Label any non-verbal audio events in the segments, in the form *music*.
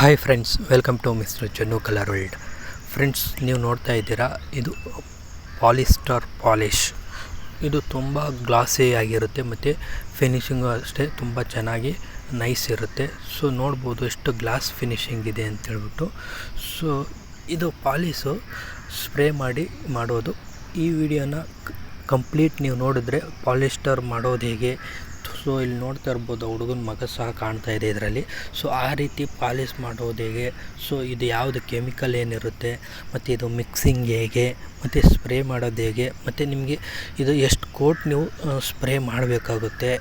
Hi friends, welcome to mister Jannu colour world. Friends, ನೀವು ನೋಡ್ತಾ ಇದ್ದೀರಾ, ಇದು ಪಾಲಿಸ್ಟರ್ ಪಾಲಿಶ್. ಇದು ತುಂಬ ಗ್ಲಾಸಿ ಆಗಿರುತ್ತೆ, ಮತ್ತು ಫಿನಿಷಿಂಗು ಅಷ್ಟೇ ತುಂಬ ಚೆನ್ನಾಗಿ ನೈಸ್ ಇರುತ್ತೆ. ಸೊ, ನೋಡ್ಬೋದು ಎಷ್ಟು ಗ್ಲಾಸ್ ಫಿನಿಶಿಂಗ್ ಇದೆ ಅಂತೇಳ್ಬಿಟ್ಟು ಸೊ, ಇದು ಪಾಲಿಸು ಸ್ಪ್ರೇ ಮಾಡಿ ಮಾಡೋದು. ಈ ವಿಡಿಯೋನ ಕಂಪ್ಲೀಟ್ ನೀವು ನೋಡಿದ್ರೆ ಪಾಲಿಸ್ಟರ್ ಮಾಡೋದು ಹೇಗೆ ಸೊ ಇಲ್ಲಿ ನೋಡ್ತಾ ಇರ್ಬೋದು ಹುಡುಗನ ಮಗ ಸಹ ಕಾಣ್ತಾ ಇದೆ ಇದರಲ್ಲಿ. ಸೊ ಆ ರೀತಿ ಪಾಲಿಶ್ ಮಾಡೋದು ಹೇಗೆ? ಸೊ ಇದು ಯಾವುದು ಕೆಮಿಕಲ್ ಏನಿರುತ್ತೆ? ಮತ್ತು ಇದು ಮಿಕ್ಸಿಂಗ್ ಹೇಗೆ? ಮತ್ತು ಸ್ಪ್ರೇ ಮಾಡೋದು ಹೇಗೆ? ಮತ್ತು ನಿಮಗೆ ಇದು ಎಷ್ಟು ಕೋಟ್ ನೀವು ಸ್ಪ್ರೇ ಮಾಡಬೇಕಾಗುತ್ತೆ?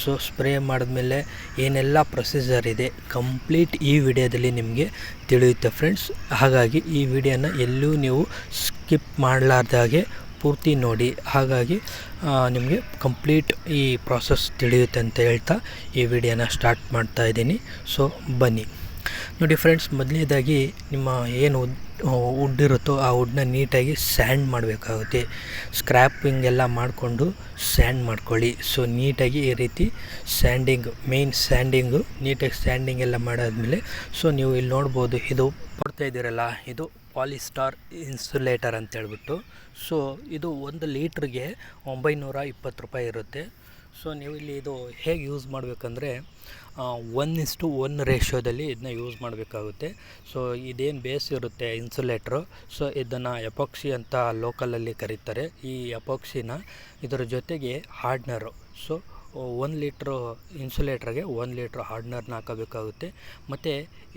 ಸೊ ಸ್ಪ್ರೇ ಮಾಡಿದ್ಮೇಲೆ ಏನೆಲ್ಲ ಪ್ರೊಸೀಜರ್ ಇದೆ, ಕಂಪ್ಲೀಟ್ ಈ ವಿಡಿಯೋದಲ್ಲಿ ನಿಮಗೆ ತಿಳಿಯುತ್ತೆ ಫ್ರೆಂಡ್ಸ್. ಹಾಗಾಗಿ ಈ ವಿಡಿಯೋನ ಎಲ್ಲೂ ನೀವು ಸ್ಕಿಪ್ ಮಾಡಲಾರ್ದಾಗೆ ಪೂರ್ತಿ ನೋಡಿ. ಹಾಗಾಗಿ ನಿಮಗೆ ಕಂಪ್ಲೀಟ್ ಈ ಪ್ರಾಸೆಸ್ ತಿಳಿಯುತ್ತೆ ಅಂತ ಹೇಳ್ತಾ ಈ ವಿಡಿಯೋನ ಸ್ಟಾರ್ಟ್ ಮಾಡ್ತಾ ಇದ್ದೀನಿ. ಸೊ ಬನ್ನಿ. ನೋಡಿ ಫ್ರೆಂಡ್ಸ್ ಮೊದಲನೇದಾಗಿ ನಿಮ್ಮ ಏನು ವುಡ್ ಇರುತ್ತೋ ಆ ವುಡ್ನ ನೀಟಾಗಿ ಸ್ಯಾಂಡ್ ಮಾಡಬೇಕಾಗುತ್ತೆ. ಸ್ಕ್ರ್ಯಾಪಿಂಗ್ ಎಲ್ಲ ಮಾಡಿಕೊಂಡು ಸ್ಯಾಂಡ್ ಮಾಡ್ಕೊಳ್ಳಿ. ಸೊ ನೀಟಾಗಿ ಈ ರೀತಿ ಸ್ಯಾಂಡಿಂಗ್ ಮೇಯ್ನ್ ಸ್ಯಾಂಡಿಂಗು ನೀಟಾಗಿ ಸ್ಯಾಂಡಿಂಗ್ ಎಲ್ಲ ಮಾಡಾದಮೇಲೆ ಸೊ ನೀವು ಇಲ್ಲಿ ನೋಡ್ಬೋದು, ಇದು ಕೊಡ್ತಾ ಇದ್ದೀರಲ್ಲ, ಇದು ಪಾಲಿಸ್ಟಾರ್ ಇನ್ಸುಲೇಟರ್ ಅಂತ ಹೇಳ್ಬಿಟ್ಟು ಸೊ, ಇದು ಒಂದು ಲೀಟ್ರಿಗೆ ಒಂಬೈನೂರ ಇಪ್ಪತ್ತು ರೂಪಾಯಿ ಇರುತ್ತೆ. ಸೊ ನೀವು ಇಲ್ಲಿ ಇದು ಹೇಗೆ ಯೂಸ್ ಮಾಡಬೇಕಂದ್ರೆ ಒನ್ ಇಸ್ಟು ಒನ್ ರೇಷ್ಯೋದಲ್ಲಿ ಇದನ್ನ ಯೂಸ್ ಮಾಡಬೇಕಾಗುತ್ತೆ. ಸೊ, ಇದೇನು ಬೇಸ್ ಇರುತ್ತೆ ಇನ್ಸುಲೇಟ್ರು. ಸೊ, ಇದನ್ನು ಎಪಾಕ್ಸಿ ಅಂತ ಲೋಕಲಲ್ಲಿ ಕರೀತಾರೆ. ಈ ಎಪಾಕ್ಸಿನ ಇದರ ಜೊತೆಗೆ ಹಾರ್ಡ್ನರು. ಸೊ ಒಂದು ಲೀಟ್ರು ಇನ್ಸುಲೇಟ್ರಿಗೆ ಒಂದು ಲೀಟ್ರ್ ಹಾರ್ಡ್ನರ್ನ ಹಾಕಬೇಕಾಗುತ್ತೆ. ಮತ್ತು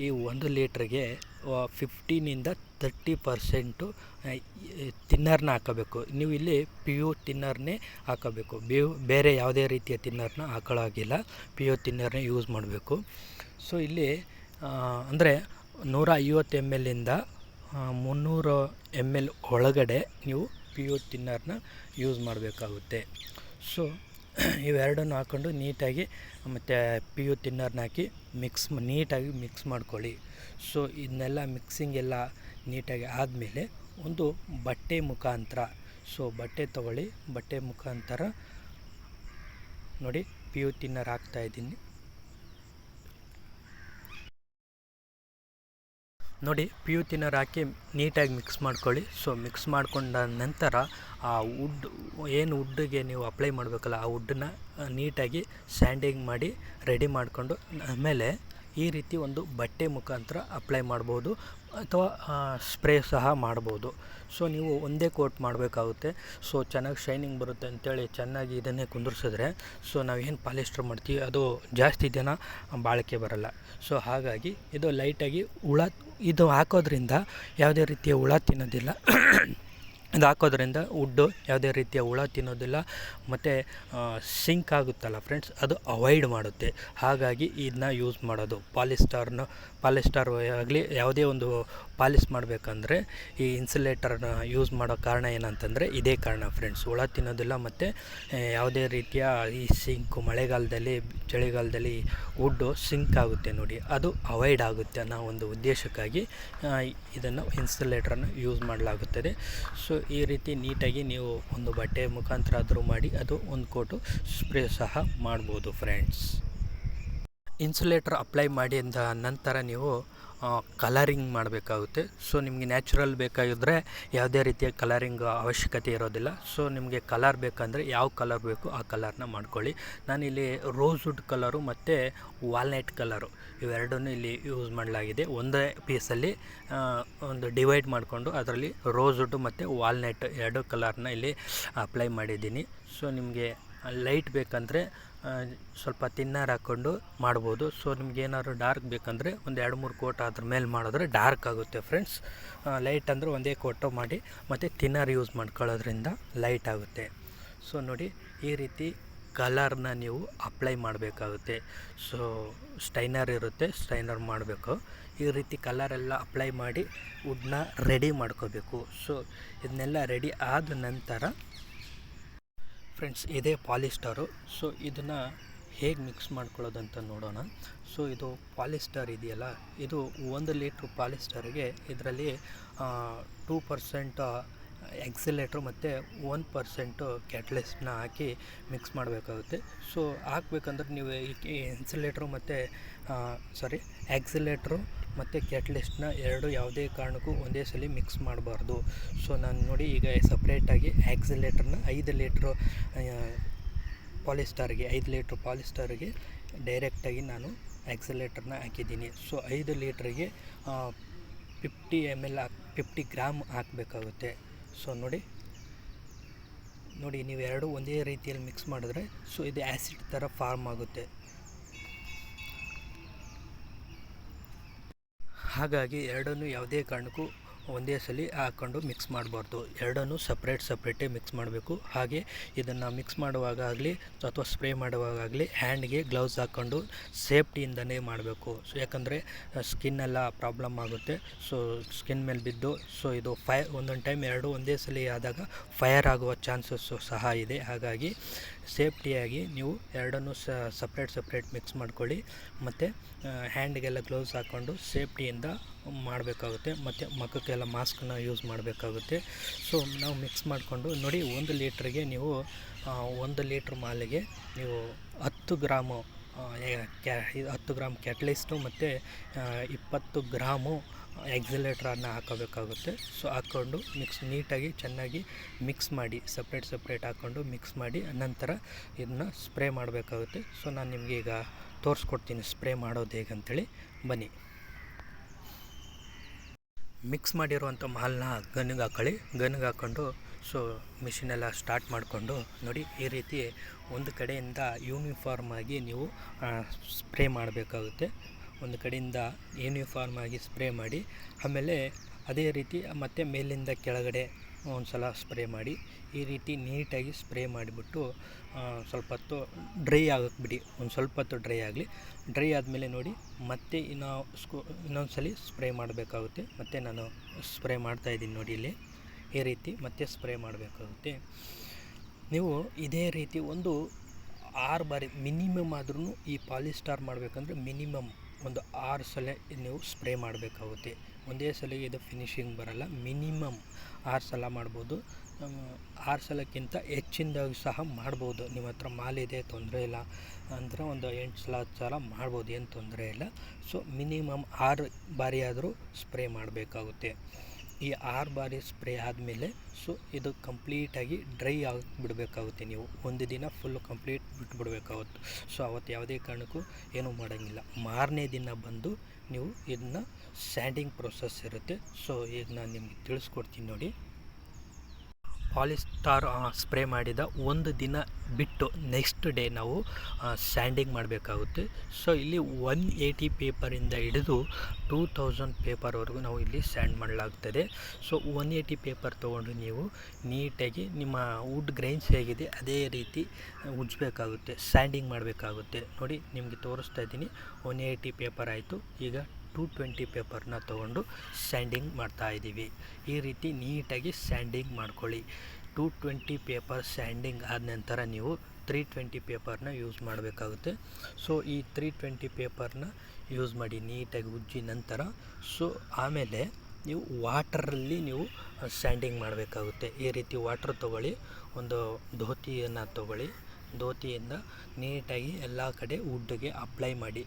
ಈ ಒಂದು ಲೀಟ್ರಿಗೆ ಫಿಫ್ಟೀನಿಂದ ತರ್ಟಿ ಪರ್ಸೆಂಟು ತಿನ್ನರ್ನ ಹಾಕಬೇಕು. ನೀವು ಇಲ್ಲಿ ಪಿ ಯು ತಿನ್ನರ್ನೇ ಹಾಕಬೇಕು. ಬೇವು ಬೇರೆ ಯಾವುದೇ ರೀತಿಯ ತಿನ್ನರ್ನ ಹಾಕೊಳ್ಳೋಗಿಲ್ಲ ಪಿ ಯು ತಿನ್ನರ್ನೇ ಯೂಸ್ ಮಾಡಬೇಕು. ಸೊ ಇಲ್ಲಿ ಅಂದರೆ ನೂರ ಐವತ್ತು ಎಂ ಎಲ್ಲಿಂದ ಮುನ್ನೂರು ಎಂ ಎಲ್ ಒಳಗಡೆ ನೀವು ಪಿ ಯು ತಿನ್ನರ್ನ ಯೂಸ್ ಮಾಡಬೇಕಾಗುತ್ತೆ. ಸೊ *clears throat* ಇವೆರಡನ್ನು ಹಾಕ್ಕೊಂಡು ನೀಟಾಗಿ ಮತ್ತು ಪಿ ಯು ತಿನ್ನರ್ನ ಹಾಕಿ ಮಿಕ್ಸ್ ನೀಟಾಗಿ ಮಿಕ್ಸ್ ಮಾಡ್ಕೊಳ್ಳಿ. ಸೊ, ಇದನ್ನೆಲ್ಲ ಮಿಕ್ಸಿಂಗ್ ಎಲ್ಲ ನೀಟಾಗಿ ಆದಮೇಲೆ ಒಂದು ಬಟ್ಟೆ ಮುಖಾಂತರ, ಸೊ, ಬಟ್ಟೆ ತೊಗೊಳ್ಳಿ. ಬಟ್ಟೆ ಮುಖಾಂತರ ನೋಡಿ ಪಿ ಯು ತಿನ್ನರ್ ಹಾಕ್ತಾಯಿದ್ದೀನಿ ನೋಡಿ ಪಿ ಯು ತಿನ್ನರ್ ಹಾಕಿ ನೀಟಾಗಿ ಮಿಕ್ಸ್ ಮಾಡ್ಕೊಳ್ಳಿ. ಸೊ ಮಿಕ್ಸ್ ಮಾಡ್ಕೊಂಡ ನಂತರ ಆ ವುಡ್ ಏನು ವುಡ್ಡಿಗೆ ನೀವು ಅಪ್ಲೈ ಮಾಡಬೇಕಲ್ಲ, ಆ ವುಡ್ಡನ್ನ ನೀಟಾಗಿ ಸ್ಯಾಂಡಿಂಗ್ ಮಾಡಿ ರೆಡಿ ಮಾಡಿಕೊಂಡು, ಆಮೇಲೆ ಈ ರೀತಿ ಒಂದು ಬಟ್ಟೆ ಮುಖಾಂತರ ಅಪ್ಲೈ ಮಾಡ್ಬೋದು. ಅಥವಾ ಸ್ಪ್ರೇ ಸಹ ಮಾಡ್ಬೋದು. ಸೊ, ನೀವು ಒಂದೇ ಕೋಟ್ ಮಾಡಬೇಕಾಗುತ್ತೆ. ಸೊ, ಚೆನ್ನಾಗಿ ಶೈನಿಂಗ್ ಬರುತ್ತೆ ಅಂತೇಳಿ ಚೆನ್ನಾಗಿ ಇದನ್ನೇ ಕುಂದಿರ್ಸಿದ್ರೆ, ಸೊ, ನಾವು ಏನು ಪಾಲಿಸ್ಟರ್ ಮಾಡ್ತೀವಿ, ಅದು ಜಾಸ್ತಿ ದಿನ ಬಾಳಿಕೆ ಬರಲ್ಲ. ಸೊ, ಹಾಗಾಗಿ ಇದು ಲೈಟಾಗಿ ಹುಳ, ಇದು ಹಾಕೋದ್ರಿಂದ ಯಾವುದೇ ರೀತಿಯ ಹುಳ ತಿನ್ನೋದಿಲ್ಲ. ಇದು ಹಾಕೋದ್ರಿಂದ ವುಡ್ಡು ಯಾವುದೇ ರೀತಿಯ ಹುಳ ತಿನ್ನೋದಿಲ್ಲ, ಮತ್ತು ಸಿಂಕ್ ಆಗುತ್ತಲ್ಲ ಫ್ರೆಂಡ್ಸ್, ಅದು ಅವಾಯ್ಡ್ ಮಾಡುತ್ತೆ. ಹಾಗಾಗಿ ಇದನ್ನ ಯೂಸ್ ಮಾಡೋದು. ಪಾಲಿಸ್ಟಾರ್ನ, ಪಾಲಿಸ್ಟಾರ್ ಆಗಲಿ, ಯಾವುದೇ ಒಂದು ಪಾಲಿಸ್ ಮಾಡಬೇಕಂದ್ರೆ, ಈ ಇನ್ಸುಲೇಟರ್ನ ಯೂಸ್ ಮಾಡೋ ಕಾರಣ ಏನಂತಂದರೆ, ಇದೇ ಕಾರಣ ಫ್ರೆಂಡ್ಸ್. ಹುಳ ತಿನ್ನೋದಿಲ್ಲ, ಮತ್ತು ಯಾವುದೇ ರೀತಿಯ ಈ ಸಿಂಕು, ಮಳೆಗಾಲದಲ್ಲಿ, ಚಳಿಗಾಲದಲ್ಲಿ ವುಡ್ಡು ಸಿಂಕ್ ಆಗುತ್ತೆ ನೋಡಿ. ಅದು ಅವಾಯ್ಡ್ ಆಗುತ್ತೆ ಅನ್ನೋ ಒಂದು ಉದ್ದೇಶಕ್ಕಾಗಿ ಇದನ್ನು ಇನ್ಸುಲೇಟರನ್ನು ಯೂಸ್ ಮಾಡಲಾಗುತ್ತದೆ. ಸೊ ಈ ರೀತಿ ನೀಟಾಗಿ ನೀವು ಒಂದು ಬಟ್ಟೆ ಮುಖಾಂತರ ಆದರೂ ಮಾಡಿ, ಅದು ಒಂದು ಕೋಟು ಸ್ಪ್ರೇ ಸಹ ಮಾಡ್ಬೋದು ಫ್ರೆಂಡ್ಸ್ ಇನ್ಸುಲೇಟರ್ ಅಪ್ಲೈ ಮಾಡಿ ಅಂದ ನಂತರ ನೀವು ಕಲರಿಂಗ್ ಮಾಡಬೇಕಾಗುತ್ತೆ. ಸೊ ನಿಮಗೆ ನ್ಯಾಚುರಲ್ ಬೇಕಾಗಿದ್ದರೆ ಯಾವುದೇ ರೀತಿಯ ಕಲರಿಂಗ್ ಅವಶ್ಯಕತೆ ಇರೋದಿಲ್ಲ. ಸೊ ನಿಮಗೆ ಕಲರ್ ಬೇಕಂದರೆ ಯಾವ ಕಲರ್ ಬೇಕು ಆ ಕಲರ್ನ ಮಾಡ್ಕೊಳ್ಳಿ. ನಾನಿಲ್ಲಿ ರೋಸ್ವುಡ್ ಕಲರು ಮತ್ತು ವಾಲ್ನಟ್ ಕಲರು ಇವೆರಡನ್ನೂ ಇಲ್ಲಿ ಯೂಸ್ ಮಾಡಲಾಗಿದೆ. ಒಂದೇ ಪೀಸಲ್ಲಿ ಒಂದು ಡಿವೈಡ್ ಮಾಡಿಕೊಂಡು ಅದರಲ್ಲಿ ರೋಸ್ವುಡ್ ಮತ್ತು ವಾಲ್ನಟ್ ಎರಡು ಕಲರ್ನ ಇಲ್ಲಿ ಅಪ್ಲೈ ಮಾಡಿದ್ದೀನಿ. ಸೊ ನಿಮಗೆ ಲೈಟ್ ಬೇಕಂದರೆ ಸ್ವಲ್ಪ ತಿನ್ನರ್ ಹಾಕ್ಕೊಂಡು ಮಾಡ್ಬೋದು. ಸೊ ನಿಮ್ಗೆ ಏನಾದ್ರು ಡಾರ್ಕ್ ಬೇಕಂದರೆ ಒಂದು ಎರಡು ಮೂರು ಕೋಟ್ ಅದ್ರ ಮೇಲೆ ಮಾಡಿದ್ರೆ ಡಾರ್ಕ್ ಆಗುತ್ತೆ ಫ್ರೆಂಡ್ಸ್. ಲೈಟ್ ಅಂದರೆ ಒಂದೇ ಕೋಟೋ ಮಾಡಿ, ಮತ್ತು ತಿನ್ನರ್ ಯೂಸ್ ಮಾಡ್ಕೊಳ್ಳೋದ್ರಿಂದ ಲೈಟ್ ಆಗುತ್ತೆ. ಸೊ ನೋಡಿ, ಈ ರೀತಿ ಕಲರ್ನ ನೀವು ಅಪ್ಲೈ ಮಾಡಬೇಕಾಗುತ್ತೆ. ಸೊ ಸ್ಟೈನರ್ ಇರುತ್ತೆ, ಸ್ಟೈನರ್ ಮಾಡಬೇಕು. ಈ ರೀತಿ ಕಲರೆಲ್ಲ ಅಪ್ಲೈ ಮಾಡಿ ವುಡ್ನ ರೆಡಿ ಮಾಡ್ಕೋಬೇಕು. ಸೊ ಇದನ್ನೆಲ್ಲ ರೆಡಿ ಆದ ನಂತರ ಫ್ರೆಂಡ್ಸ್, ಇದೇ ಪಾಲಿಸ್ಟರು. ಸೊ, ಇದನ್ನು ಹೇಗೆ ಮಿಕ್ಸ್ ಮಾಡ್ಕೊಳ್ಳೋದಂತ ನೋಡೋಣ. ಸೊ, ಇದು ಪಾಲಿಸ್ಟರ್ ಇದೆಯಲ್ಲ, ಇದು ಒಂದು ಲೀಟ್ರ್ ಪಾಲಿಸ್ಟರ್ಗೆ ಇದರಲ್ಲಿ ಟೂ ಪರ್ಸೆಂಟ್ ಎಕ್ಸಿಲೇಟ್ರು ಮತ್ತು ಒನ್ ಪರ್ಸೆಂಟು ಕ್ಯಾಟ್ಲಿಸ್ಟ್ನ ಹಾಕಿ ಮಿಕ್ಸ್ ಮಾಡಬೇಕಾಗುತ್ತೆ. ಸೊ ಹಾಕ್ಬೇಕಂದ್ರೆ ನೀವು ಇನ್ಸುಲೇಟ್ರು ಮತ್ತು ಸಾರಿ ಆ್ಯಕ್ಸಿಲೇಟ್ರು ಮತ್ತು ಕ್ಯಾಟ್ಲಿಸ್ಟ್ನ ಎರಡು ಯಾವುದೇ ಕಾರಣಕ್ಕೂ ಒಂದೇ ಸಲ ಮಿಕ್ಸ್ ಮಾಡಬಾರ್ದು. ಸೊ ನಾನು ನೋಡಿ ಈಗ ಸಪ್ರೇಟಾಗಿ ಆ್ಯಕ್ಸಿಲೇಟ್ರನ್ನ ಐದು ಲೀಟ್ರು ಪಾಲಿಸ್ಟಾರ್ಗೆ ಐದು ಲೀಟ್ರ್ ಪಾಲಿಸ್ಟಾರ್ಗೆ ಡೈರೆಕ್ಟಾಗಿ ನಾನು ಆ್ಯಕ್ಸಿಲೇಟ್ರನ್ನ ಹಾಕಿದ್ದೀನಿ. ಸೊ ಐದು ಲೀಟ್ರಿಗೆ ಫಿಫ್ಟಿ ಎಂ ಎಲ್ ಹಾಕ್ ಫಿಫ್ಟಿ ಗ್ರಾಮ್ ಹಾಕಬೇಕಾಗುತ್ತೆ. ಸೊ ನೋಡಿ. ನೋಡಿ, ನೀವು ಎರಡು ಒಂದೇ ರೀತಿಯಲ್ಲಿ ಮಿಕ್ಸ್ ಮಾಡಿದ್ರೆ ಸೊ ಇದು ಆ್ಯಸಿಡ್ ಥರ ಫಾರ್ಮ್ ಆಗುತ್ತೆ. ಹಾಗಾಗಿ ಎರಡನ್ನೂ ಯಾವುದೇ ಕಾರಣಕ್ಕೂ ಒಂದೇ ಸಲ ಹಾಕ್ಕೊಂಡು ಮಿಕ್ಸ್ ಮಾಡಬಾರ್ದು. ಎರಡನ್ನೂ ಸಪ್ರೇಟ್ ಸಪ್ರೇಟೇ ಮಿಕ್ಸ್ ಮಾಡಬೇಕು. ಹಾಗೆ ಇದನ್ನು ಮಿಕ್ಸ್ ಮಾಡುವಾಗ ಆಗಲಿ ಅಥವಾ ಸ್ಪ್ರೇ ಮಾಡುವಾಗಲಿ ಹ್ಯಾಂಡ್ಗೆ ಗ್ಲೌಸ್ ಹಾಕ್ಕೊಂಡು ಸೇಫ್ಟಿಯಿಂದನೇ ಮಾಡಬೇಕು. ಸೊ ಯಾಕಂದರೆ ಸ್ಕಿನ್ನೆಲ್ಲ ಪ್ರಾಬ್ಲಮ್ ಆಗುತ್ತೆ. ಸೊ ಸ್ಕಿನ್ ಮೇಲೆ ಬಿದ್ದು ಸೊ ಇದು ಫೈ ಒಂದೊಂದು ಟೈಮ್ ಎರಡು ಒಂದೇ ಸಲ ಆದಾಗ ಫೈರ್ ಆಗುವ ಚಾನ್ಸಸ್ಸು ಸಹ ಇದೆ. ಹಾಗಾಗಿ ಸೇಫ್ಟಿಯಾಗಿ ನೀವು ಎರಡನ್ನೂ ಸಪ್ರೇಟ್ ಸಪ್ರೇಟ್ ಮಿಕ್ಸ್ ಮಾಡ್ಕೊಳ್ಳಿ. ಮತ್ತು ಹ್ಯಾಂಡ್ಗೆಲ್ಲ ಗ್ಲೌಸ್ ಹಾಕ್ಕೊಂಡು ಸೇಫ್ಟಿಯಿಂದ ಮಾಡಬೇಕಾಗುತ್ತೆ. ಮತ್ತು ಮುಖಕ್ಕೆಲ್ಲ ಮಾಸ್ಕನ್ನ ಯೂಸ್ ಮಾಡಬೇಕಾಗುತ್ತೆ. ಸೊ ನಾವು ಮಿಕ್ಸ್ ಮಾಡಿಕೊಂಡು ನೋಡಿ ಒಂದು ಲೀಟ್ರಿಗೆ ನೀವು ಒಂದು ಲೀಟ್ರ್ ಮಾಲಿಗೆ ನೀವು ಹತ್ತು ಗ್ರಾಮು ಕ್ಯಾ, ಹತ್ತು ಗ್ರಾಮ್ ಕ್ಯಾಟ್ಲಿಸ್ಟು ಮತ್ತು ಇಪ್ಪತ್ತು ಗ್ರಾಮು ಎಕ್ಸಿಲೇಟ್ರನ್ನು ಹಾಕೋಬೇಕಾಗುತ್ತೆ. ಸೊ ಹಾಕ್ಕೊಂಡು ಮಿಕ್ಸ್ ನೀಟಾಗಿ ಚೆನ್ನಾಗಿ ಮಿಕ್ಸ್ ಮಾಡಿ ಸಪ್ರೇಟ್ ಸಪ್ರೇಟ್ ಹಾಕ್ಕೊಂಡು ಮಿಕ್ಸ್ ಮಾಡಿ, ನಂತರ ಇದನ್ನ ಸ್ಪ್ರೇ ಮಾಡಬೇಕಾಗುತ್ತೆ. ಸೊ ನಾನು ನಿಮಗೆ ಈಗ ತೋರಿಸ್ಕೊಡ್ತೀನಿ ಸ್ಪ್ರೇ ಮಾಡೋದು ಹೇಗಂತೇಳಿ ಬನ್ನಿ. ಮಿಕ್ಸ್ ಮಾಡಿರುವಂಥ ಮಾಲನ್ನ ಗನ್ಗೆ ಹಾಕೊಳ್ಳಿ. ಗನ್ಗೆ ಹಾಕ್ಕೊಂಡು ಸೊ ಮಿಷಿನೆಲ್ಲ ಸ್ಟಾರ್ಟ್ ಮಾಡಿಕೊಂಡು, ನೋಡಿ ಈ ರೀತಿ ಒಂದು ಕಡೆಯಿಂದ ಯೂನಿಫಾರ್ಮ್ ಆಗಿ ನೀವು ಸ್ಪ್ರೇ ಮಾಡಬೇಕಾಗುತ್ತೆ. ಒಂದು ಕಡೆಯಿಂದ ಯೂನಿಫಾರ್ಮ್ ಆಗಿ ಸ್ಪ್ರೇ ಮಾಡಿ, ಆಮೇಲೆ ಅದೇ ರೀತಿ ಮತ್ತೆ ಮೇಲಿಂದ ಕೆಳಗಡೆ ಒಂದು ಸಲ ಸ್ಪ್ರೇ ಮಾಡಿ, ಈ ರೀತಿ ನೀಟಾಗಿ ಸ್ಪ್ರೇ ಮಾಡಿಬಿಟ್ಟು ಸ್ವಲ್ಪ ಹೊತ್ತು ಡ್ರೈ ಆಗಕ್ಕೆ ಬಿಡಿ, ಒಂದು ಸ್ವಲ್ಪ ಹೊತ್ತು ಡ್ರೈ ಆಗಲಿ. ಡ್ರೈ ಆದಮೇಲೆ ನೋಡಿ, ಮತ್ತೆ ಇನ್ನು ಸ್ಕೂ ಇನ್ನೊಂದು ಸಲ ಸ್ಪ್ರೇ ಮಾಡಬೇಕಾಗುತ್ತೆ. ಮತ್ತು ನಾನು ಸ್ಪ್ರೇ ಮಾಡ್ತಾಯಿದ್ದೀನಿ ನೋಡಿ ಇಲ್ಲಿ. ಈ ರೀತಿ ಮತ್ತೆ ಸ್ಪ್ರೇ ಮಾಡಬೇಕಾಗುತ್ತೆ. ನೀವು ಇದೇ ರೀತಿ ಒಂದು ಆರು ಬಾರಿ ಮಿನಿಮಮ್ ಆದ್ರೂ ಈ ಪಾಲಿಸ್ಟಾರ್ ಮಾಡಬೇಕಂದ್ರೆ ಮಿನಿಮಮ್ ಒಂದು ಆರು ಸಲ ನೀವು ಸ್ಪ್ರೇ ಮಾಡಬೇಕಾಗುತ್ತೆ. ಒಂದೇ ಸಲ ಇದು ಫಿನಿಶಿಂಗ್ ಬರಲ್ಲ ಮಿನಿಮಮ್ ಆರು ಸಲ ಮಾಡ್ಬೋದು. ಆರು ಸಲಕ್ಕಿಂತ ಹೆಚ್ಚಿನದಾಗಿ ಸಹ ಮಾಡ್ಬೋದು. ನಿಮ್ಮ ಹತ್ರ ಮಾಲಿದೆ ತೊಂದರೆ ಇಲ್ಲ ಅಂದರೆ ಒಂದು ಎಂಟು ಸಲ, ಹತ್ತು ಸಲ ಮಾಡ್ಬೋದು, ಏನು ತೊಂದರೆ ಇಲ್ಲ. ಸೊ ಮಿನಿಮಮ್ ಆರು ಬಾರಿ ಆದರೂ ಸ್ಪ್ರೇ ಮಾಡಬೇಕಾಗುತ್ತೆ. ಈ ಆರು ಬಾರಿ ಸ್ಪ್ರೇ ಆದಮೇಲೆ ಸೊ ಇದು ಕಂಪ್ಲೀಟಾಗಿ ಡ್ರೈ ಆಗಿ ಬಿಡಬೇಕಾಗುತ್ತೆ ನೀವು. ಒಂದು ದಿನ ಫುಲ್ಲು ಕಂಪ್ಲೀಟ್ ಬಿಟ್ಬಿಡ್ಬೇಕಾಗುತ್ತೆ. ಸೊ ಅವತ್ತು ಯಾವುದೇ ಕಾರಣಕ್ಕೂ ಏನೂ ಮಾಡೋಂಗಿಲ್ಲ. ಮಾರನೇ ದಿನ ಬಂದು ನೀವು ಇದನ್ನ ಸ್ಯಾಂಡಿಂಗ್ ಪ್ರೊಸೆಸ್ ಇರುತ್ತೆ. ಸೊ ಈಗ ನಾನು ನಿಮಗೆ ತಿಳಿಸ್ಕೊಡ್ತೀನಿ ನೋಡಿ. ಪಾಲಿಸ್ಟಾರ್ ಸ್ಪ್ರೇ ಮಾಡಿದ ಒಂದು ದಿನ ಬಿಟ್ಟು ನೆಕ್ಸ್ಟ್ ಡೇ ನಾವು ಸ್ಯಾಂಡಿಂಗ್ ಮಾಡಬೇಕಾಗುತ್ತೆ. ಸೊ, ಇಲ್ಲಿ ಒನ್ ಏಯ್ಟಿ ಪೇಪರಿಂದ ಹಿಡಿದು ಟೂ ತೌಸಂಡ್ ಪೇಪರ್ವರೆಗೂ ನಾವು ಇಲ್ಲಿ ಸ್ಯಾಂಡ್ ಮಾಡಲಾಗ್ತದೆ. ಸೊ, ಒನ್ ಏಯ್ಟಿ ಪೇಪರ್ ತೊಗೊಂಡು ನೀವು ನೀಟಾಗಿ ನಿಮ್ಮ ವುಡ್ ಗ್ರೈನ್ಸ್ ಹೇಗಿದೆ, ಅದೇ ರೀತಿ ಉಜ್ಜಬೇಕಾಗುತ್ತೆ, ಸ್ಯಾಂಡಿಂಗ್ ಮಾಡಬೇಕಾಗುತ್ತೆ. ನೋಡಿ, ನಿಮಗೆ ತೋರಿಸ್ತಾ ಇದ್ದೀನಿ, ಒನ್ ಏಯ್ಟಿ ಪೇಪರ್ ಆಯಿತು. ಈಗ ಟೂ ಟ್ವೆಂಟಿ ಪೇಪರ್ನ ತೊಗೊಂಡು ಸ್ಯಾಂಡಿಂಗ್ ಮಾಡ್ತಾ ಇದ್ದೀವಿ. ಈ ರೀತಿ ನೀಟಾಗಿ ಸ್ಯಾಂಡಿಂಗ್ ಮಾಡ್ಕೊಳ್ಳಿ. ಟೂ ಟ್ವೆಂಟಿ ಪೇಪರ್ ಸ್ಯಾಂಡಿಂಗ್ ಆದ ನಂತರ ನೀವು ತ್ರೀ ಟ್ವೆಂಟಿ ಪೇಪರ್ನ ಯೂಸ್ ಮಾಡಬೇಕಾಗುತ್ತೆ. ಸೊ, ಈ ತ್ರೀ ಟ್ವೆಂಟಿ ಪೇಪರ್ನ ಯೂಸ್ ಮಾಡಿ ನೀಟಾಗಿ ಉಜ್ಜಿ ನಂತರ, ಸೊ, ಆಮೇಲೆ ನೀವು ವಾಟರಲ್ಲಿ ನೀವು ಸ್ಯಾಂಡಿಂಗ್ ಮಾಡಬೇಕಾಗುತ್ತೆ. ಈ ರೀತಿ ವಾಟ್ರ್ ತೊಗೊಳ್ಳಿ, ಒಂದು ಧೋತಿಯನ್ನು ತೊಗೊಳ್ಳಿ. ಧೋತಿಯಿಂದ ನೀಟಾಗಿ ಎಲ್ಲ ಕಡೆ ವುಡ್ಗೆ ಅಪ್ಲೈ ಮಾಡಿ.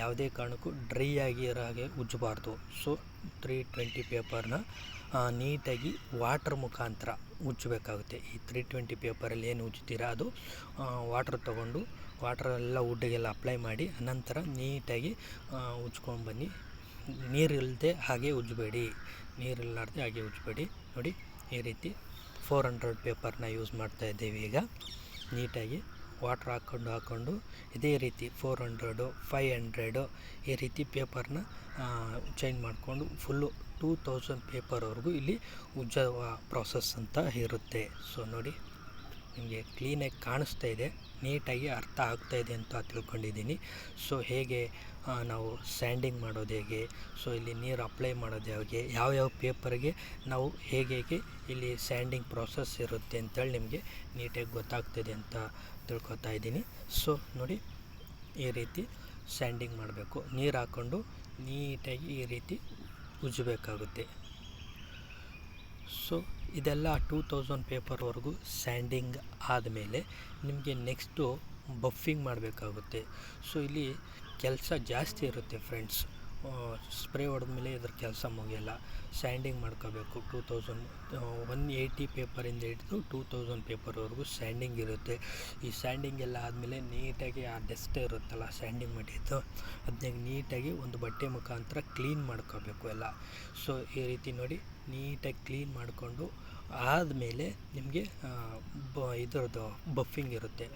ಯಾವುದೇ ಕಾರಣಕ್ಕೂ ಡ್ರೈ ಆಗಿರೋ ಹಾಗೆ ಉಜ್ಜಬಾರ್ದು. ಸೊ ತ್ರೀ ಟ್ವೆಂಟಿ ಪೇಪರ್ನ ನೀಟಾಗಿ ವಾಟ್ರ್ ಮುಖಾಂತರ ಉಜ್ಜಬೇಕಾಗುತ್ತೆ. ಈ ತ್ರೀ ಟ್ವೆಂಟಿ ಪೇಪರಲ್ಲಿ ಏನು ಉಜ್ತೀರ ಅದು ವಾಟ್ರ್ ತೊಗೊಂಡು ವಾಟ್ರೆಲ್ಲ ವುಡ್ಡಿಗೆಲ್ಲ ಅಪ್ಲೈ ಮಾಡಿ ನಂತರ ನೀಟಾಗಿ ಉಜ್ಕೊಂಬನ್ನಿ ನೀರಿಲ್ಲದೆ ಹಾಗೆ ಉಜ್ಜಬೇಡಿ ನೀರಿಲ್ಲಾರ್ದೆ ಹಾಗೆ ಉಜ್ಜಬೇಡಿ ನೋಡಿ, ಈ ರೀತಿ ಫೋರ್ ಹಂಡ್ರೆಡ್ ಪೇಪರ್ನ ಯೂಸ್ ಮಾಡ್ತಾ ಇದ್ದೀವಿ ಈಗ. ನೀಟಾಗಿ ವಾಟ್ರ್ ಹಾಕ್ಕೊಂಡು ಹಾಕ್ಕೊಂಡು ಇದೇ ರೀತಿ ಫೋರ್ ಹಂಡ್ರೆಡು ಫೈ ಹಂಡ್ರೆಡು ಈ ರೀತಿ ಪೇಪರ್ನ ಚೇಂಜ್ ಮಾಡಿಕೊಂಡು ಫುಲ್ಲು ಟೂ ತೌಸಂಡ್ ಪೇಪರ್ವರೆಗೂ ಇಲ್ಲಿ ಉಜ್ಜುವ ಪ್ರೋಸೆಸ್ ಅಂತ ಇರುತ್ತೆ. ಸೊ ನೋಡಿ. ನಿಮಗೆ ಕ್ಲೀನಾಗಿ ಕಾಣಿಸ್ತಾ ಇದೆ ನೀಟಾಗಿ ಅರ್ಥ ಆಗ್ತಾ ಇದೆ ಅಂತ ತಿಳ್ಕೊಂಡಿದ್ದೀನಿ. ಸೊ ಹೇಗೆ ನಾವು ಸ್ಯಾಂಡಿಂಗ್ ಮಾಡೋದು ಹೇಗೆ ಸೊ ಇಲ್ಲಿ ನೀರು ಅಪ್ಲೈ ಮಾಡೋದು ಹೇಗೆ ಯಾವ್ಯಾವ ಪೇಪರ್ಗೆ ನಾವು ಹೇಗೆ ಹೇಗೆ ಇಲ್ಲಿ ಸ್ಯಾಂಡಿಂಗ್ ಪ್ರಾಸೆಸ್ ಇರುತ್ತೆ ಅಂತೇಳಿ ನಿಮಗೆ ನೀಟಾಗಿ ಗೊತ್ತಾಗ್ತದೆ ಅಂತ ತಿಳ್ಕೊತಾ ಇದ್ದೀನಿ. ಸೊ ನೋಡಿ, ಈ ರೀತಿ ಸ್ಯಾಂಡಿಂಗ್ ಮಾಡಬೇಕು. ನೀರು ಹಾಕ್ಕೊಂಡು ನೀಟಾಗಿ ಈ ರೀತಿ ಉಜ್ಜಬೇಕಾಗುತ್ತೆ. ಸೊ ಇದೆಲ್ಲ ಟೂ ತೌಸಂಡ್ ಪೇಪರ್ವರೆಗೂ ಸ್ಯಾಂಡಿಂಗ್ ಆದಮೇಲೆ ನಿಮಗೆ ನೆಕ್ಸ್ಟು ಬಫಿಂಗ್ ಮಾಡಬೇಕಾಗುತ್ತೆ. ಸೊ ಇಲ್ಲಿ ಕೆಲಸ ಜಾಸ್ತಿ ಇರುತ್ತೆ ಫ್ರೆಂಡ್ಸ್. ಸ್ಪ್ರೇ ಹೊಡೆದ್ಮೇಲೆ ಇದ್ರ ಕೆಲಸ ಮುಗಿಯಲ್ಲ. ಸ್ಯಾಂಡಿಂಗ್ ಮಾಡ್ಕೋಬೇಕು. ಟೂ ತೌಸಂಡ್ ಒನ್ ಏಯ್ಟಿ ಪೇಪರಿಂದ ಹಿಡಿದು ಟೂ ತೌಸಂಡ್ ಪೇಪರ್ವರೆಗೂ ಸ್ಯಾಂಡಿಂಗ್ ಇರುತ್ತೆ. ಈ ಸ್ಯಾಂಡಿಂಗ್ ಎಲ್ಲ ಆದಮೇಲೆ ನೀಟಾಗಿ ಆ ಡಸ್ಟ್ ಇರುತ್ತಲ್ಲ ಸ್ಯಾಂಡಿಂಗ್ ಮಾಡಿದ್ದು ಅದನ್ನ ನೀಟಾಗಿ ಒಂದು ಬಟ್ಟೆ ಮುಖಾಂತರ ಕ್ಲೀನ್ ಮಾಡ್ಕೋಬೇಕು ಎಲ್ಲ. ಸೊ ಈ ರೀತಿ ನೋಡಿ ನೀಟಾಗಿ ಕ್ಲೀನ್ ಮಾಡಿಕೊಂಡು ಆದಮೇಲೆ ನಿಮಗೆ ಬ, ಇದರದ್ದು ಬಫಿಂಗ್ ಇರುತ್ತೆ.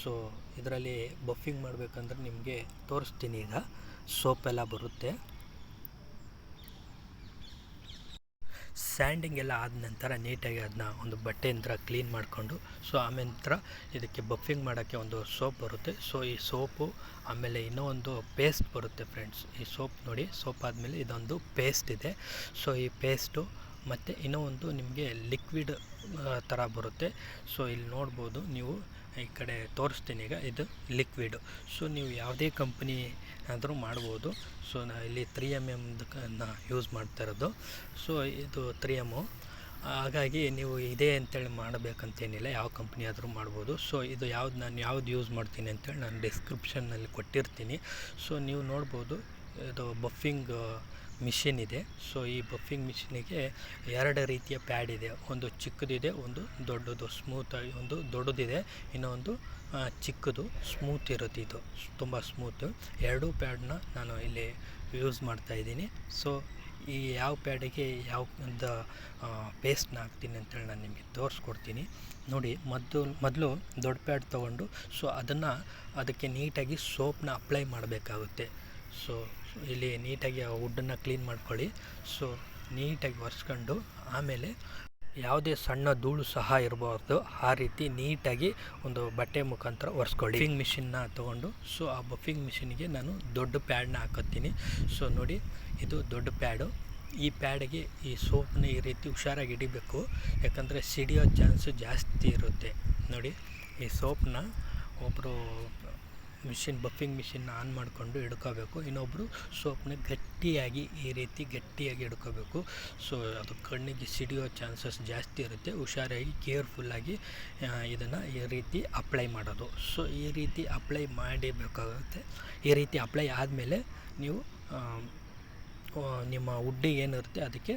ಸೊ ಇದರಲ್ಲಿ ಬಫಿಂಗ್ ಮಾಡಬೇಕಂದ್ರೆ ನಿಮಗೆ ತೋರಿಸ್ತೀನಿ ಈಗ. ಸೋಪೆಲ್ಲ ಬರುತ್ತೆ. ಸ್ಯಾಂಡಿಂಗ್ ಎಲ್ಲ ಆದ ನಂತರ ನೀಟಾಗಿ ಅದನ್ನ ಒಂದು ಬಟ್ಟೆಯಿಂದ ಕ್ಲೀನ್ ಮಾಡಿಕೊಂಡು, ಸೊ ಆಮೇಲೆ ನಂತರ ಇದಕ್ಕೆ ಬಫಿಂಗ್ ಮಾಡೋಕ್ಕೆ ಒಂದು ಸೋಪ್ ಬರುತ್ತೆ. ಸೊ ಈ ಸೋಪು, ಆಮೇಲೆ ಇನ್ನೂ ಒಂದು ಪೇಸ್ಟ್ ಬರುತ್ತೆ ಫ್ರೆಂಡ್ಸ್. ಈ ಸೋಪ್ ನೋಡಿ, ಸೋಪ್ ಆದಮೇಲೆ ಇದೊಂದು ಪೇಸ್ಟ್ ಇದೆ. ಸೊ ಈ ಪೇಸ್ಟು ಮತ್ತು ಇನ್ನೂ ಒಂದು ನಿಮಗೆ ಲಿಕ್ವಿಡ್ ಥರ ಬರುತ್ತೆ. ಸೊ ಇಲ್ಲಿ ನೋಡ್ಬೋದು ನೀವು ಈ ಕಡೆ ತೋರಿಸ್ತೀನಿ ಈಗ, ಇದು ಲಿಕ್ವಿಡು. ಸೊ ನೀವು ಯಾವುದೇ ಕಂಪ್ನಿ ಆದರೂ ಮಾಡ್ಬೋದು. ಸೊ ನಾ ಇಲ್ಲಿ ತ್ರೀ ಎಂ ಎಮ್ದನ್ನ ಯೂಸ್ ಮಾಡ್ತಾ ಇರೋದು. ಸೊ ಇದು ತ್ರೀ ಎಮ್ಮು ಹಾಗಾಗಿ ನೀವು ಇದೇ ಅಂತೇಳಿ ಮಾಡಬೇಕಂತೇನಿಲ್ಲ. ಯಾವ ಕಂಪ್ನಿ ಆದರೂ ಮಾಡ್ಬೋದು. ಸೊ ಇದು ಯಾವ್ದು ನಾನು ಯಾವ್ದು ಯೂಸ್ ಮಾಡ್ತೀನಿ ಅಂತೇಳಿ ನಾನು ಡಿಸ್ಕ್ರಿಪ್ಷನ್ನಲ್ಲಿ ಕೊಟ್ಟಿರ್ತೀನಿ. ಸೊ ನೀವು ನೋಡ್ಬೋದು, ಇದು ಬಫಿಂಗ್ ಮಿಷಿನ್ ಇದೆ. ಸೊ ಈ ಬಫಿಂಗ್ ಮಿಷಿನಿಗೆ ಎರಡು ರೀತಿಯ ಪ್ಯಾಡ್ ಇದೆ. ಒಂದು ಚಿಕ್ಕದಿದೆ, ಒಂದು ದೊಡ್ಡದು. ಸ್ಮೂತಾಗಿ ಒಂದು ದೊಡ್ಡದಿದೆ. ಇನ್ನೊಂದು ಚಿಕ್ಕದು, ಸ್ಮೂತ್ ಇರುತ್ತೆ ಇದು. ತುಂಬ ಸ್ಮೂತು. ಎರಡೂ ಪ್ಯಾಡನ್ನ ನಾನು ಇಲ್ಲಿ ಯೂಸ್ ಮಾಡ್ತಾ ಇದ್ದೀನಿ. ಸೊ ಈ ಯಾವ ಪ್ಯಾಡಿಗೆ ಯಾವ ಒಂದು ಪೇಸ್ಟ್ನ ಹಾಕ್ತೀನಿ ಅಂತೇಳಿ ನಾನು ನಿಮಗೆ ತೋರಿಸ್ಕೊಡ್ತೀನಿ. ನೋಡಿ ಮೊದಲು ಮೊದಲು ದೊಡ್ಡ ಪ್ಯಾಡ್ ತೊಗೊಂಡು, ಸೊ ಅದನ್ನು ಅದಕ್ಕೆ ನೀಟಾಗಿ ಸೋಪ್ನ ಅಪ್ಲೈ ಮಾಡಬೇಕಾಗುತ್ತೆ. ಸೊ ಇಲ್ಲಿ ನೀಟಾಗಿ ಆ ವುಡ್ಡನ್ನು ಕ್ಲೀನ್ ಮಾಡ್ಕೊಳ್ಳಿ. ಸೊ ನೀಟಾಗಿ ಒರೆಸ್ಕೊಂಡು ಆಮೇಲೆ ಯಾವುದೇ ಸಣ್ಣ ಧೂಳು ಸಹ ಇರಬಾರ್ದು. ಆ ರೀತಿ ನೀಟಾಗಿ ಒಂದು ಬಟ್ಟೆ ಮುಖಾಂತರ ಒರೆಸ್ಕೊಳ್ಳಿ. ಬಫಿಂಗ್ ಮಿಷಿನ್ನ ತೊಗೊಂಡು ಸೊ ಆ ಬಫಿಂಗ್ ಮಿಷಿನ್ಗೆ ನಾನು ದೊಡ್ಡ ಪ್ಯಾಡನ್ನ ಹಾಕೋತೀನಿ ಸೊ ನೋಡಿ, ಇದು ದೊಡ್ಡ ಪ್ಯಾಡು ಈ ಪ್ಯಾಡಿಗೆ ಈ ಸೋಪ್ನ ಈ ರೀತಿ ಹುಷಾರಾಗಿ ಹಿಡಿಬೇಕು. ಯಾಕಂದರೆ ಸಿಡಿಯೋ ಚಾನ್ಸು ಜಾಸ್ತಿ ಇರುತ್ತೆ. ನೋಡಿ, ಈ ಸೋಪ್ನ ಒಬ್ಬರು ಮಿಷಿನ್, ಬಫಿಂಗ್ ಮಿಷಿನ್ನ ಆನ್ ಮಾಡಿಕೊಂಡು ಹಿಡ್ಕೋಬೇಕು. ಇನ್ನೊಬ್ಬರು ಸೋಪ್ನ ಗಟ್ಟಿಯಾಗಿ ಈ ರೀತಿ ಗಟ್ಟಿಯಾಗಿ ಹಿಡ್ಕೋಬೇಕು. ಸೊ, ಅದು ಕಣ್ಣಿಗೆ ಸಿಡಿಯೋ ಚಾನ್ಸಸ್ ಜಾಸ್ತಿ ಇರುತ್ತೆ. ಹುಷಾರಾಗಿ, ಕೇರ್ಫುಲ್ಲಾಗಿ ಇದನ್ನು ಈ ರೀತಿ ಅಪ್ಲೈ ಮಾಡೋದು. ಸೊ, ಈ ರೀತಿ ಅಪ್ಲೈ ಮಾಡಬೇಕಾಗುತ್ತೆ ಈ ರೀತಿ ಅಪ್ಲೈ ಆದಮೇಲೆ ನೀವು ನಿಮ್ಮ ಉಡ್ಡಿ ಏನಿರುತ್ತೆ ಅದಕ್ಕೆ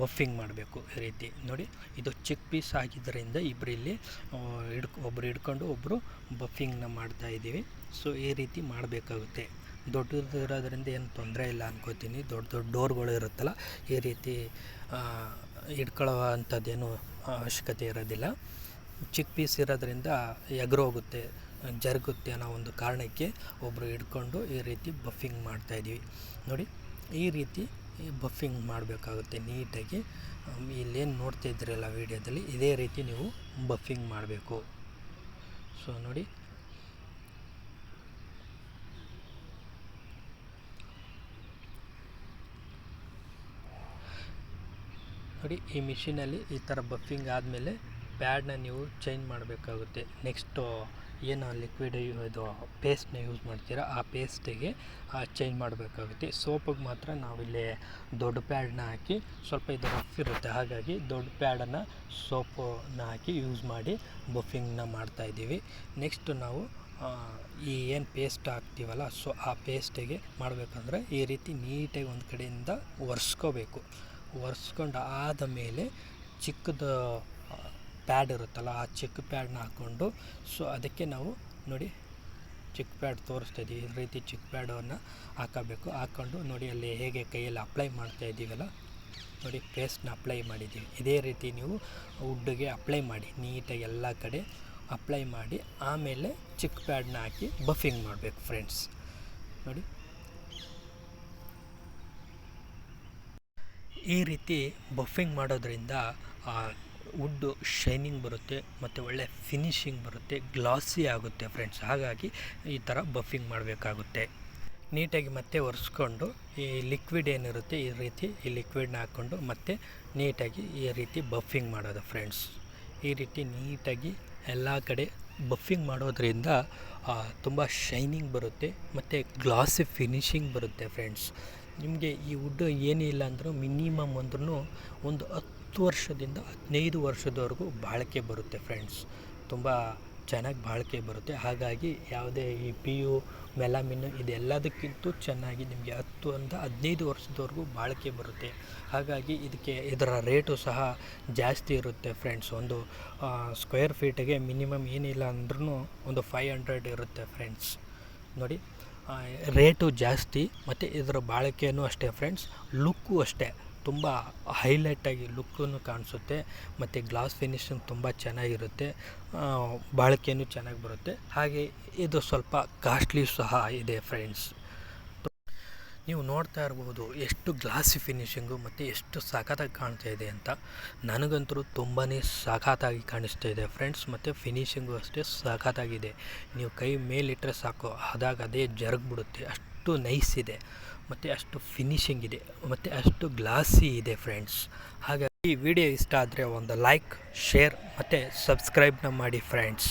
ಬಫಿಂಗ್ ಮಾಡಬೇಕು ಈ ರೀತಿ. ನೋಡಿ, ಇದು ಚಿಕ್ಕ ಪೀಸ್ ಆಗಿದ್ದರಿಂದ ಇಬ್ಬರು ಇಲ್ಲಿ ಹಿಡ್ಕೊ ಒಬ್ಬರು ಹಿಡ್ಕೊಂಡು ಒಬ್ಬರು ಬಫಿಂಗ್ನ ಮಾಡ್ತಾ ಇದ್ದೀವಿ. ಸೊ ಈ ರೀತಿ ಮಾಡಬೇಕಾಗುತ್ತೆ. ದೊಡ್ಡದು ಇರೋದ್ರಿಂದ ಏನು ತೊಂದರೆ ಇಲ್ಲ ಅನ್ಕೋತೀನಿ. ದೊಡ್ಡ ದೊಡ್ಡ ಡೋರ್ಗಳು ಇರುತ್ತಲ್ಲ, ಈ ರೀತಿ ಹಿಡ್ಕೊಳ್ಳೋ ಅವಶ್ಯಕತೆ ಇರೋದಿಲ್ಲ. ಚಿಕ್ಕ ಪೀಸ್ ಇರೋದ್ರಿಂದ ಎಗರೋಗುತ್ತೆ, ಜರುಗುತ್ತೆ ಅನ್ನೋ ಒಂದು ಕಾರಣಕ್ಕೆ ಒಬ್ಬರು ಹಿಡ್ಕೊಂಡು ಈ ರೀತಿ ಬಫಿಂಗ್ ಮಾಡ್ತಾಯಿದ್ದೀವಿ ನೋಡಿ ಈ ರೀತಿ ಈ ಬಫಿಂಗ್ ಮಾಡಬೇಕಾಗುತ್ತೆ ನೀಟಾಗಿ. ಇಲ್ಲೇನು ನೋಡ್ತಾ ಇದ್ದೀರಲ್ಲ ವೀಡಿಯೋದಲ್ಲಿ, ಇದೇ ರೀತಿ ನೀವು ಬಫಿಂಗ್ ಮಾಡಬೇಕು. ಸೊ ನೋಡಿ. ನೋಡಿ, ಈ ಮಿಷಿನಲ್ಲಿ ಈ ಥರ ಬಫಿಂಗ್ ಆದಮೇಲೆ ಪ್ಯಾಡನ್ನ ನೀವು ಚೇಂಜ್ ಮಾಡಬೇಕಾಗುತ್ತೆ. ನೆಕ್ಸ್ಟು ಏನು ಲಿಕ್ವಿಡ್ ಇದು ಪೇಸ್ಟ್ನ ಯೂಸ್ ಮಾಡ್ತೀರಾ, ಆ ಪೇಸ್ಟಿಗೆ ಚೇಂಜ್ ಮಾಡಬೇಕಾಗುತ್ತೆ. ಸೋಪಿಗೆ ಮಾತ್ರ ನಾವಿಲ್ಲಿ ದೊಡ್ಡ ಪ್ಯಾಡನ್ನ ಹಾಕಿ, ಸ್ವಲ್ಪ ಇದು ರಫ್ ಇರುತ್ತೆ. ಹಾಗಾಗಿ ದೊಡ್ಡ ಪ್ಯಾಡನ್ನು ಸೋಪನ್ನ ಹಾಕಿ ಯೂಸ್ ಮಾಡಿ ಬಫಿಂಗ್ನ ಮಾಡ್ತಾಯಿದ್ದೀವಿ ನೆಕ್ಸ್ಟ್ ನಾವು ಈ ಏನು ಪೇಸ್ಟ್ ಹಾಕ್ತೀವಲ್ಲ, ಸೊ ಆ ಪೇಸ್ಟಿಗೆ ಮಾಡಬೇಕಂದ್ರೆ ಈ ರೀತಿ ನೀಟಾಗಿ ಒಂದು ಕಡೆಯಿಂದ ಒರೆಸ್ಕೋಬೇಕು. ಒರೆಸ್ಕೊಂಡು ಆದ ಮೇಲೆ ಚಿಕ್ಕದು ಪ್ಯಾಡ್ ಇರುತ್ತಲ್ಲ, ಆ ಚಿಕ್ಕ ಪ್ಯಾಡ್ನ ಹಾಕ್ಕೊಂಡು ಸೊ ಅದಕ್ಕೆ ನಾವು ನೋಡಿ ಚಿಕ್ ಪ್ಯಾಡ್ ತೋರಿಸ್ತಾ ಇದ್ದೀವಿ ಈ ರೀತಿ ಚಿಕ್ ಪ್ಯಾಡನ್ನು ಹಾಕಬೇಕು. ಹಾಕ್ಕೊಂಡು ನೋಡಿ ಅಲ್ಲಿ ಹೇಗೆ ಕೈಯಲ್ಲಿ ಅಪ್ಲೈ ಮಾಡ್ತಾ ಇದ್ದೀವಲ್ಲ ನೋಡಿ ಪೇಸ್ಟ್ನ ಅಪ್ಲೈ ಮಾಡಿದ್ದೀವಿ ಇದೇ ರೀತಿ ನೀವು ವುಡ್ಗೆ ಅಪ್ಲೈ ಮಾಡಿ ನೀಟಾಗಿ ಎಲ್ಲ ಕಡೆ ಅಪ್ಲೈ ಮಾಡಿ, ಆಮೇಲೆ ಚಿಕ್ ಪ್ಯಾಡ್ನ ಹಾಕಿ ಬಫಿಂಗ್ ಮಾಡಬೇಕು ಫ್ರೆಂಡ್ಸ್ ನೋಡಿ. ಈ ರೀತಿ ಬಫಿಂಗ್ ಮಾಡೋದ್ರಿಂದ ವುಡ್ಡು ಶೈನಿಂಗ್ ಬರುತ್ತೆ, ಮತ್ತು ಒಳ್ಳೆ ಫಿನಿಶಿಂಗ್ ಬರುತ್ತೆ, ಗ್ಲಾಸಿ ಆಗುತ್ತೆ ಫ್ರೆಂಡ್ಸ್. ಹಾಗಾಗಿ ಈ ಥರ ಬಫಿಂಗ್ ಮಾಡಬೇಕಾಗುತ್ತೆ. ನೀಟಾಗಿ ಮತ್ತೆ ಒರೆಸ್ಕೊಂಡು ಈ ಲಿಕ್ವಿಡ್ ಏನಿರುತ್ತೆ, ಈ ರೀತಿ ಈ ಲಿಕ್ವಿಡ್ನ ಹಾಕ್ಕೊಂಡು ಮತ್ತೆ ನೀಟಾಗಿ ಈ ರೀತಿ ಬಫಿಂಗ್ ಮಾಡೋದು ಫ್ರೆಂಡ್ಸ್. ಈ ರೀತಿ ನೀಟಾಗಿ ಎಲ್ಲ ಕಡೆ ಬಫಿಂಗ್ ಮಾಡೋದ್ರಿಂದ ತುಂಬ ಶೈನಿಂಗ್ ಬರುತ್ತೆ, ಮತ್ತು ಗ್ಲಾಸಿ ಫಿನಿಶಿಂಗ್ ಬರುತ್ತೆ ಫ್ರೆಂಡ್ಸ್. ನಿಮಗೆ ಈ ವುಡ್ ಏನಿಲ್ಲ ಅಂದರೂ ಮಿನಿಮಮ್ ಅಂದ್ರೂ ಒಂದು ಹತ್ತು ವರ್ಷದಿಂದ ಹದಿನೈದು ವರ್ಷದವರೆಗೂ ಬಾಳಿಕೆ ಬರುತ್ತೆ ಫ್ರೆಂಡ್ಸ್ ತುಂಬ ಚೆನ್ನಾಗಿ ಬಾಳಿಕೆ ಬರುತ್ತೆ. ಹಾಗಾಗಿ ಯಾವುದೇ ಈ ಪಿ ಯು ಮೆಲಾಮಿನ್ ಇದೆಲ್ಲದಕ್ಕಿಂತ ಚೆನ್ನಾಗಿ ನಿಮಗೆ ಹತ್ತು ಅಂತ ಹದಿನೈದು ವರ್ಷದವರೆಗೂ ಬಾಳಿಕೆ ಬರುತ್ತೆ. ಹಾಗಾಗಿ ಇದಕ್ಕೆ ಇದರ ರೇಟು ಸಹ ಜಾಸ್ತಿ ಇರುತ್ತೆ ಫ್ರೆಂಡ್ಸ್ ಒಂದು ಸ್ಕ್ವೇರ್ ಫೀಟಿಗೆ ಮಿನಿಮಮ್ ಏನಿಲ್ಲ ಅಂದ್ರೂ ಒಂದು ಫೈವ್ ಹಂಡ್ರೆಡ್ ಇರುತ್ತೆ ಫ್ರೆಂಡ್ಸ್ ನೋಡಿ ರೇಟು ಜಾಸ್ತಿ, ಮತ್ತು ಇದರ ಬಾಳಿಕೆಯೂ ಅಷ್ಟೇ ಫ್ರೆಂಡ್ಸ್ ಲುಕ್ಕು ಅಷ್ಟೇ. ತುಂಬ ಹೈಲೈಟಾಗಿ ಲುಕ್ಕನ್ನು ಕಾಣಿಸುತ್ತೆ ಮತ್ತು ಗ್ಲಾಸ್ ಫಿನಿಶಿಂಗ್ ತುಂಬ ಚೆನ್ನಾಗಿರುತ್ತೆ ಬಾಳಿಕೆಯೂ ಚೆನ್ನಾಗಿ ಬರುತ್ತೆ. ಹಾಗೆ ಇದು ಸ್ವಲ್ಪ ಕಾಸ್ಟ್ಲಿ ಸಹ ಇದೆ ಫ್ರೆಂಡ್ಸ್. ನೀವು ನೋಡ್ತಾ ಇರ್ಬೋದು ಎಷ್ಟು ಗ್ಲಾಸಿ ಫಿನಿಷಿಂಗು ಮತ್ತು ಎಷ್ಟು ಸಖತ್ತಾಗಿ ಕಾಣ್ತಾ ಇದೆ ಅಂತ. ನನಗಂತೂ ತುಂಬಾ ಸಖತ್ತಾಗಿ ಕಾಣಿಸ್ತಾ ಇದೆ ಫ್ರೆಂಡ್ಸ್, ಮತ್ತು ಫಿನಿಷಿಂಗು ಅಷ್ಟೇ ಸಖತ್ತಾಗಿದೆ ನೀವು ಕೈ ಮೇಲಿಟ್ಟರೆ ಸಾಕು ಅದಾಗ ಅದೇ ಜರುಗ್ಬಿಡುತ್ತೆ. ಅಷ್ಟು ನೈಸ್ ಇದೆ. ಮತ್ತು ಅಷ್ಟು ಫಿನಿಶಿಂಗ್ ಇದೆ, ಮತ್ತು ಅಷ್ಟು ಗ್ಲಾಸಿ ಇದೆ ಫ್ರೆಂಡ್ಸ್ ಹಾಗಾಗಿ ಈ ವಿಡಿಯೋ ಇಷ್ಟ ಆದರೆ ಒಂದು ಲೈಕ್ ಶೇರ್ ಮತ್ತು ಸಬ್ಸ್ಕ್ರೈಬ್ನ ಮಾಡಿ ಫ್ರೆಂಡ್ಸ್